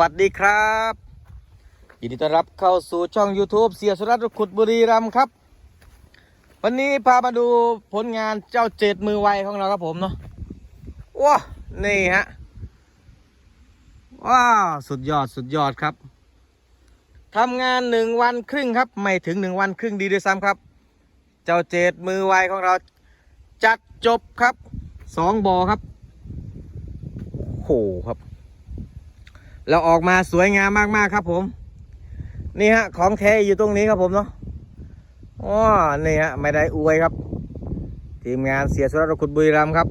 วัสดีครับยินดีต้อนรับเข้าสู่ช่อง YouTube เสียสุรัตน์ขุดบุรีรัมย์ครับ วันนี้พามาดูผลงานเจ้าเจ็ดมือไวของเราครับผมเนาะว้านี่ฮะว้าวสุดยอดสุดยอดครับทำงานหนึ่งวันครึ่งครับ ไม่ถึงหนึ่งวันครึ่งดีด้วยซ้ำครับ เจ้าเจ็ดมือไวของเราจัดจบครับสองบอครับโหครับ แล้วออกมาสวยงามมาก ๆ ครับผม นี่ฮะ ของแท้อยู่ตรงนี้ครับผมเนาะอ๋อนี่ฮะ ไม่ได้อวยครับ ทีมงานเสียสุรคุณบุรีรัมครับ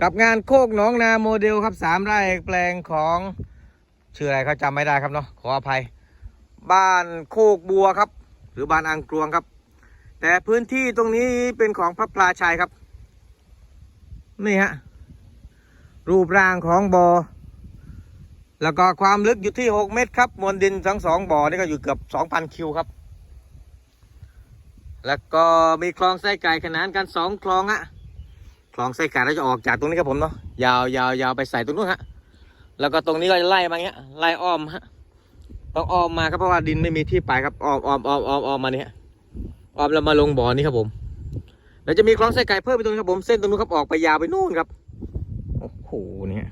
กับงานโคกหนองนาโมเดลครับสามไร่แปลงของชื่ออะไรเขาจำไม่ได้ครับเนาะขออภัย บ้านโคกบัวครับ หรือบ้านอังกรวงครับ แต่พื้นที่ตรงนี้เป็นของพระปลาชัยครับ นี่ฮะรูปร่างของบอ่อ แล้วก็ความลึกอยู่ที่ 6 เมตรครับ มวลดินทั้งสองบ่อนี่ก็อยู่เกือบ 2,000 คิวครับ แล้วก็มีคลองไส้ไก่ขนานกัน 2 คลองฮะ คลองไส้ไก่เราจะออกจากตรงนี้ครับผมเนาะ ยาวยาวยาวไปใส่ตรงนู้นฮะ แล้วก็ตรงนี้ก็จะไล่มาเงี้ย ไล่อ้อมฮะ ต้องอ้อมมาครับเพราะว่าดินไม่มีที่ไปครับอ้อมอ้อมอ้อมอ้อมอ้อมมาเนี่ยอ้อมแล้วมาลงบ่อนี้ครับผมแล้วจะมีคลองไส้ไก่เพิ่มไปตรงนี้ครับผม เส้นตรงนู้นครับออกไปยาวไปนู่นครับ โอ้โหเนี่ย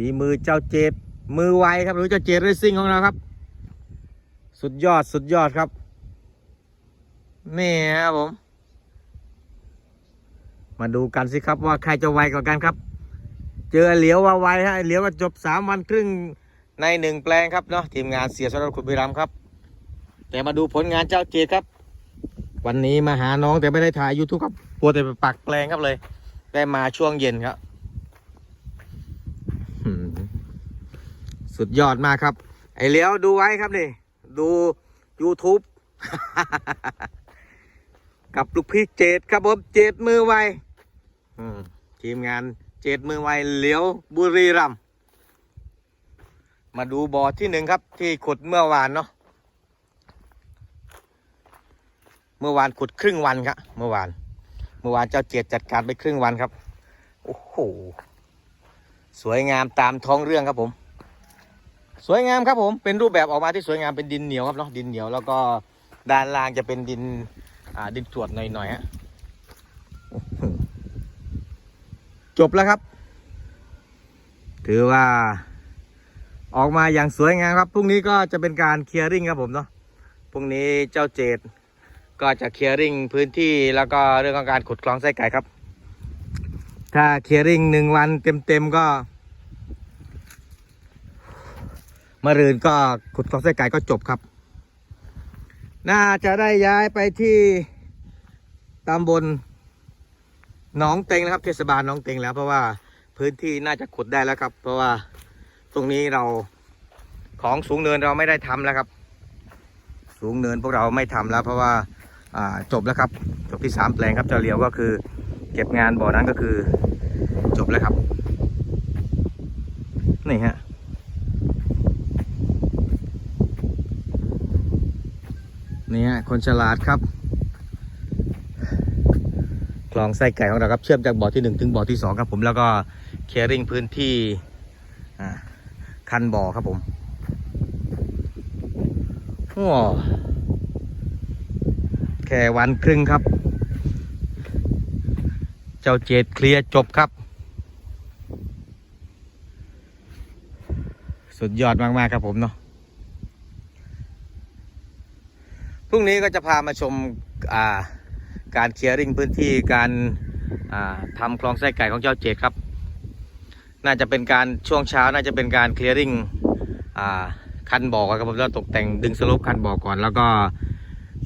ฝีมือเจ้าเจดมือไวครับหรือเจ้าเจดเรซิ่งของเราครับ สุดยอดสุดยอดครับนี่ครับผม มาดูกันสิครับว่าใครจะไวกว่ากันครับ เจอเหลียวว่าไวฮะเหลียวก็จบสามวันครึ่งในหนึ่งแปลงครับเนาะทีมงานเสียสำหรับคุณบิรัมครับ แต่มาดูผลงานเจ้าเจดครับ วันนี้มาหาน้องแต่ไม่ได้ถ่ายยูทูบครับปวดแต่ปปักแปลงครับเลย ได้มาช่วงเย็นครับ อืม สุดยอดมากครับ ไอเลี้ยวดูไว้ครับนี่ดู YouTube กับลูกพี่เจดครับผมเจดมือไวทีมงานเจดมือไวเลี้ยวบุรีรัมมาดูบ่อที่หนึ่งครับ ที่ขุดเมื่อวานเนาะเมื่อวานขุดครึ่งวันครับเมื่อวาน เมื่อวานเจ้าเจดจัดการไปครึ่งวันครับ โอ้โห สวยงามตามท้องเรื่องครับผม สวยงามครับผมเป็นรูปแบบออกมาที่สวยงามเป็นดินเหนียวครับเนาะดินเหนียวแล้วก็ด้านล่างจะเป็นดินอ่าดินกรวดหน่อยๆฮะจบแล้วครับ ถือว่า ออกมาอย่างสวยงามครับพรุ่งนี้ก็จะเป็นการเคลียร์ริงครับผมเนาะพรุ่งนี้เจ้าเจดก็จะเคลียร์ริงพื้นที่แล้วก็เรื่องของการขุดคลองไส้ไก่ครับ ถ้าเคลียร์ริงหนึ่งวันเต็มๆก็ มะรืนก็ขุดคลองไส้ไก่ก็จบครับ น่าจะได้ย้ายไปที่ตำบลหนองเต็งแล้วครับ เทศบาลหนองเต็งแล้วเพราะว่าพื้นที่น่าจะขุดได้แล้วครับ เพราะว่าตรงนี้เราของสูงเนินเราไม่ได้ทำแล้วครับ สูงเนินพวกเราไม่ทำแล้ว เพราะว่าอ่าจบแล้วครับ จบที่สามแปลงครับเจ้าเลียวก็คือ เก็บงานบ่อนั้นก็คือจบแล้วครับ นี่ฮะ นี่ฮะคนฉลาดครับ คลองไส้ไก่ของเราครับเชื่อมจากบ่อที่หนึ่งถึงบ่อที่สองครับผมแล้วก็เคร์ริงพื้นที่คันบ่อครับผมว้าแค่วันครึ่งครับ เจ้าเจดเคลียร์จบครับ สุดยอดมาก ๆ ครับผมเนาะพ รุ่งนี้ก็จะพามาชมาการเคลียร์ริงพื้นที่การาทำคลองไส้ไก่ของเจ้าเจดครับ น่าจะเป็นการช่วงเช้าน่าจะเป็นการเคลียร์ริงอ่าคันบ่อครับผมแล้วตกแต่งดึงสลปคันบ่อก่อน แล้วก็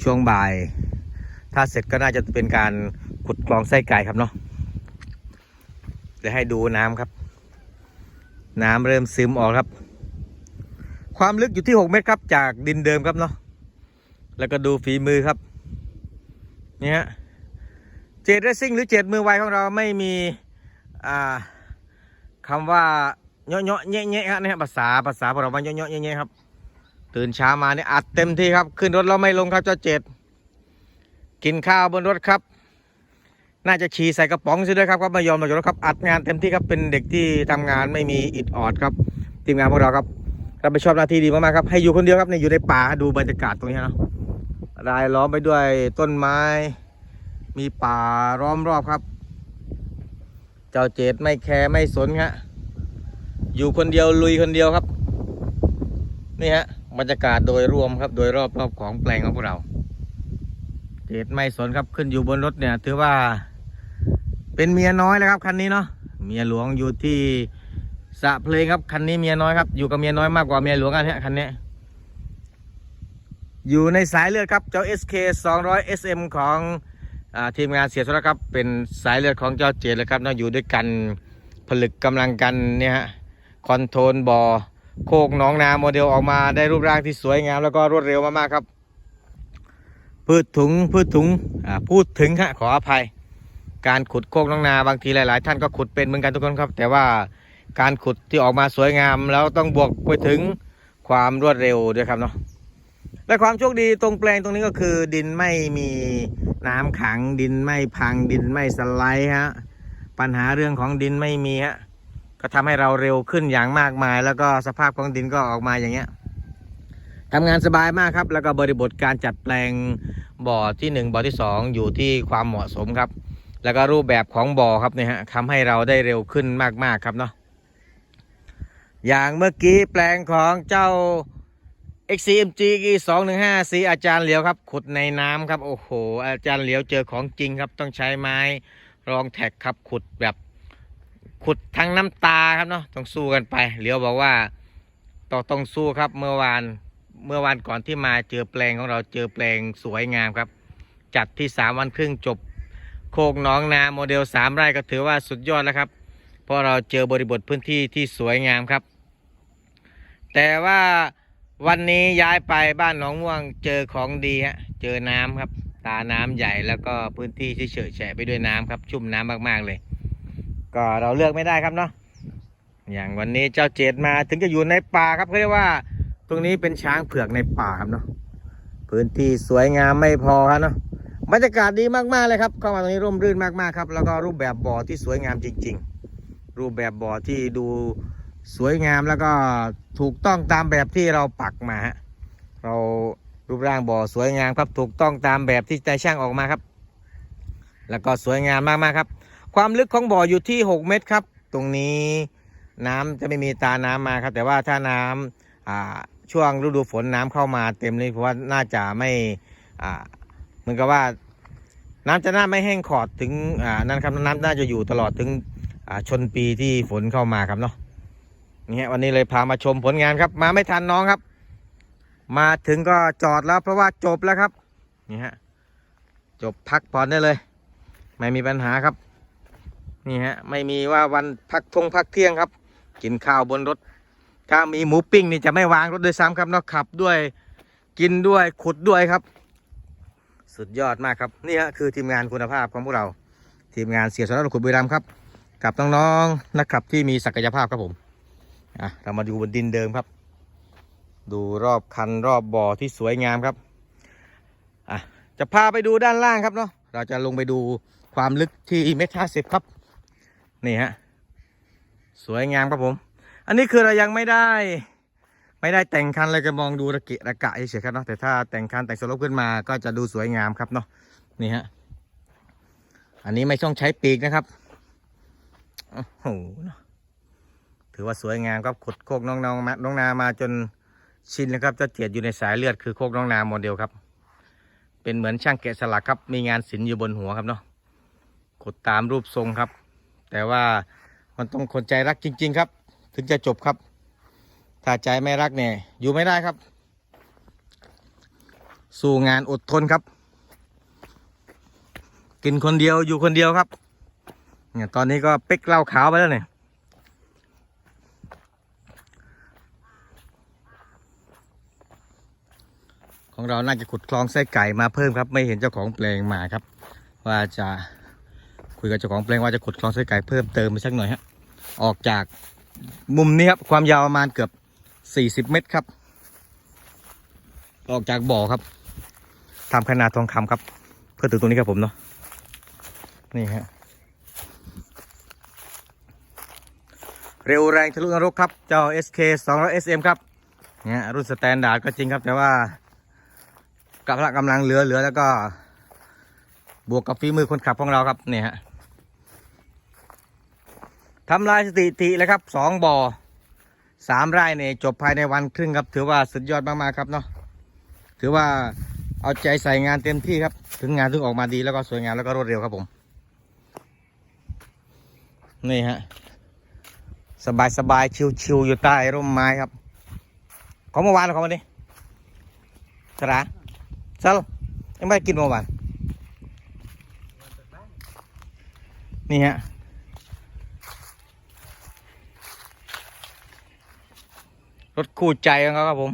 ช่วงบ่าย ถ้าเสร็จก็น่าจะเป็นการขุดคลองไส้ไก่ครับเนาะเดี๋ยวให้ดูน้ำครับ น้ำเริ่มซึมออกครับ ความลึกอยู่ที่ 6 เมตรครับจากดินเดิมครับเนาะ แล้วก็ดูฝีมือครับนี่ฮะเจดเรซิ่งหรือเจดมือไวของเราไม่มีอ่าคำว่าเนาะเนาะแงะแงะครับนี่ฮะภาษาภาษาพวกเราว่าเนาะเนาะแงะแงะครับ ตื่นเช้ามาเนี่ยอัดเต็มที่ครับ ขึ้นรถเราไม่ลงครับเจ้าเจดกินข้าวบนรถครับ น่าจะฉี่ใส่กระป๋องซะด้วยครับก็ไม่ยอมลงจากรถครับอัดงานเต็มที่ครับเป็นเด็กที่ทำงานไม่มีอิดออดครับทีมงานพวกเราครับรับผิดชอบหน้าที่ดีมากๆครับให้อยู่คนเดียวครับเนี่ยอยู่ในป่าดูบรรยากาศตรงนี้เนาะ รายล้อมไปด้วยต้นไม้ มีป่าล้อมรอบครับ เจ้าเจดไม่แคร์ไม่สนฮะอยู่คนเดียวลุยคนเดียวครับ นี่ฮะบรรยากาศโดยรวมครับ โดยรอบรอบของแปลงของพวกเรา เจดไม่สนครับขึ้นอยู่บนรถเนี่ยถือว่า เป็นเมียน้อยแล้วครับคันนี้เนาะเมียหลวงอยู่ที่สะเพลงครับคันนี้เมียน้อยครับอยู่กับเมียน้อยมากกว่าเมียหลวงอันเนี้คันนี้ อยู่ในสายเลือดครับ เจ้า SK 200 SM ของอทีมงานเสียสละครับ เป็นสายเลือดของเจ้าเจดเลยครับเนาะอยู่ด้วยกันผลึกกำลังกันเนี่ยฮะคอนโทรลบอโคกน้องนาโมเดลออกมาได้รูปร่างที่สวยงาม แล้วก็รวดเร็วมากๆครับ พืชถุงพืชถุงพูดถึงฮะขออภัย การขุดโคกน้องนาบางทีหลาย ๆ ท่านก็ขุดเป็นเหมือนกันทุกคนครับ แต่ว่าการขุดที่ออกมาสวยงาม แล้วต้องบวกไปถึงความรวดเร็วด้วยครับเนาะ และความโชคดีตรงแปลงตรงนี้ก็คือ ดินไม่มีน้ำขัง ดินไม่พัง ดินไม่สไลด์ฮะปัญหาเรื่องของดินไม่มีฮะก็ทำให้เราเร็วขึ้นอย่างมากมาย แล้วก็สภาพของดินก็ออกมาอย่างเงี้ยทำงานสบายมากครับ แล้วก็บริบทการจัดแปลงบ่อที่หนึ่งบ่อที่สองอยู่ที่ความเหมาะสมครับ แล้วก็รูปแบบของบ่อครับเนี่ยฮะทำให้เราได้เร็วขึ้นมากๆครับเนาะอย่างเมื่อกี้แปลงของเจ้า XCMG 215สีอาจารย์เหลียวครับ ขุดในน้ำครับ โอ้โห อาจารย์เหลียวเจอของจริงครับ ต้องใช้ไม้รองแท็กครับ ขุดแบบ ขุดทั้งน้ำตาครับเนาะต้องสู้กันไป เหลียวบอกว่าต้องต้องสู้ครับเมื่อวานเมื่อวานก่อนที่มาเจอแปลงของเราเจอแปลงสวยงามครับ จัดที่3วันครึ่งจบ โคกน้องนาโมเดล3ไร่ก็ถือว่าสุดยอดแล้วครับ เพราะเราเจอบริบทพื้นที่ที่สวยงามครับ แต่ว่า วันนี้ย้ายไปบ้านหนองม่วงเจอของดีฮะเจอน้ำครับ ตาน้ำใหญ่แล้วก็พื้นที่ที่เฉยแฉะไปด้วยน้ำครับ ชุ่มน้ำมากๆเลย ก็เราเลือกไม่ได้ครับเนาะอย่างวันนี้เจ้าเจดมาถึงจะอยู่ในป่าครับเขาเรียกว่า ตรงนี้เป็นช้างเผือกในป่าครับเนาะพื้นที่สวยงามไม่พอครับเนาะบรรยากาศดีมากๆเลยครับเข้ามาตรงนี้ร่มรื่นมากๆครับ แล้วก็รูปแบบบ่อที่สวยงามจริง ๆ รูปแบบบ่อที่ดู สวยงามแล้วก็ถูกต้องตามแบบที่เราปักมาฮะเรารูปร่างบ่อสวยงามครับ ถูกต้องตามแบบที่ใจช่างออกมาครับ แล้วก็สวยงามมากๆครับ ความลึกของบ่ออยู่ที่ 6 เมตรครับ ตรงนี้น้ำจะไม่มีตาน้ำมาครับ แต่ว่าถ้าน้ำอ่าช่วงฤดูฝนน้ำเข้ามาเต็มเลยเพราะว่าน่าจะไม่อ่าเหมือนกับว่า น้ำจะน่าไม่แห้งขอดถึงอ่านั่นครับน้ำน่าจะอยู่ตลอดถึงอ่าชนปีที่ฝนเข้ามาครับเนาะ นี่ฮะวันนี้เลยพามาชมผลงานครับ มาไม่ทันน้องครับ มาถึงก็จอดแล้วเพราะว่าจบแล้วครับนี่ฮะจบพักผ่อนได้เลย ไม่มีปัญหาครับ นี่ฮะไม่มีว่าวันพักทงพักเที่ยงครับ กินข้าวบนรถ ถ้ามีหมูปิ้งนี่จะไม่วางรถโดยซ้ำครับเนาะขับด้วยกินด้วยขุดด้วยครับ สุดยอดมากครับนี่ฮะคือทีมงานคุณภาพของพวกเรา ทีมงานเสียสละขุดบุรีรัมครับ กับน้องๆนักขับที่มีศักยภาพครับผม อะเรามาดูบนดินเดิมครับ ดูรอบคันรอบบ่อที่สวยงามครับอะจะพาไปดูด้านล่างครับเนาะเราจะลงไปดูความลึกที่เมตรห้าสิบครับนี่ฮะสวยงามครับผม อันนี้คือเรายังไม่ได้ ไม่ได้แต่งคันเลยจะมองดูระเกะระกะเฉยๆครับเนาะแต่ถ้าแต่งคันแต่งสลบขึ้นมาก็จะดูสวยงามครับเนาะนี่ฮะอันนี้ไม่ต้องใช้ปีกนะครับโอ้โหเนอะ ถือว่าสวยงามครับขุดโคกน้องๆมาน้องนามาจนชินแล้วครับจะเจียดอยู่ในสายเลือดคือโคกน้องนาโมเดลครับ เป็นเหมือนช่างแกะสลักครับ มีงานศิลป์อยู่บนหัวครับเนาะขุดตามรูปทรงครับ แต่ว่ามันต้องคนใจรักจริง ๆ ครับ ถึงจะจบครับ ถ้าใจไม่รักเนี่ยอยู่ไม่ได้ครับ สู้งานอดทนครับ กินคนเดียวอยู่คนเดียวครับเนี่ยตอนนี้ก็เป๊กเหล้าขาวไปแล้วเนี่ย ของเราน่าจะขุดคลองไส้ไก่มาเพิ่มครับ ไม่เห็นเจ้าของแปลงมาครับ ว่าจะคุยกับเจ้าของแปลงว่าจะขุดคลองไส้ไก่เพิ่มเติมไปสักหน่อยฮะออกจากมุมนี้ครับความยาวประมาณเกือบ 40 เมตรครับ ออกจากบ่อครับทำขนาดทองคำครับ เพื่อถึงตรงนี้ครับผมเนาะนี่ฮะเร็วแรงทะลุนรกครับ เจ้า SK 200 SM ครับเนี่ยรุ่นสแตนดาร์ดก็จริงครับ แต่ว่า กับพละกำลังเหลือเหลือแล้วก็ บวกกับฝีมือคนขับของเราครับเนี่ยฮะทำลายสถิติเลยครับสองบ่อสามไร่เนี่ยจบภายในวันครึ่งครับ ถือว่าสุดยอดมากๆครับเนาะถือว่าเอาใจใส่งานเต็มที่ครับ ถึงงานถึงออกมาดีแล้วก็สวยงามแล้วก็รวดเร็วครับผม นี่ฮะ สบายสบายชิวชิวๆอยู่ใต้ร่มไม้ครับ ของเมื่อวานหรือของวันนี้สระ ซัลยังไม่ได้กินเมื่อวานนี่ฮะรถคู่ใจของเขาครับผม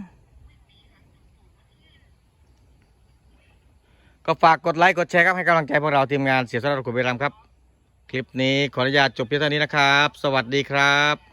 ก็ฝากกดไลค์กดแชร์ครับให้กำลังใจพวกเราทีมงานเสียสละขุนเวรามครับ คลิปนี้ขออนุญาตจบเพียงเท่านี้นะครับ สวัสดีครับ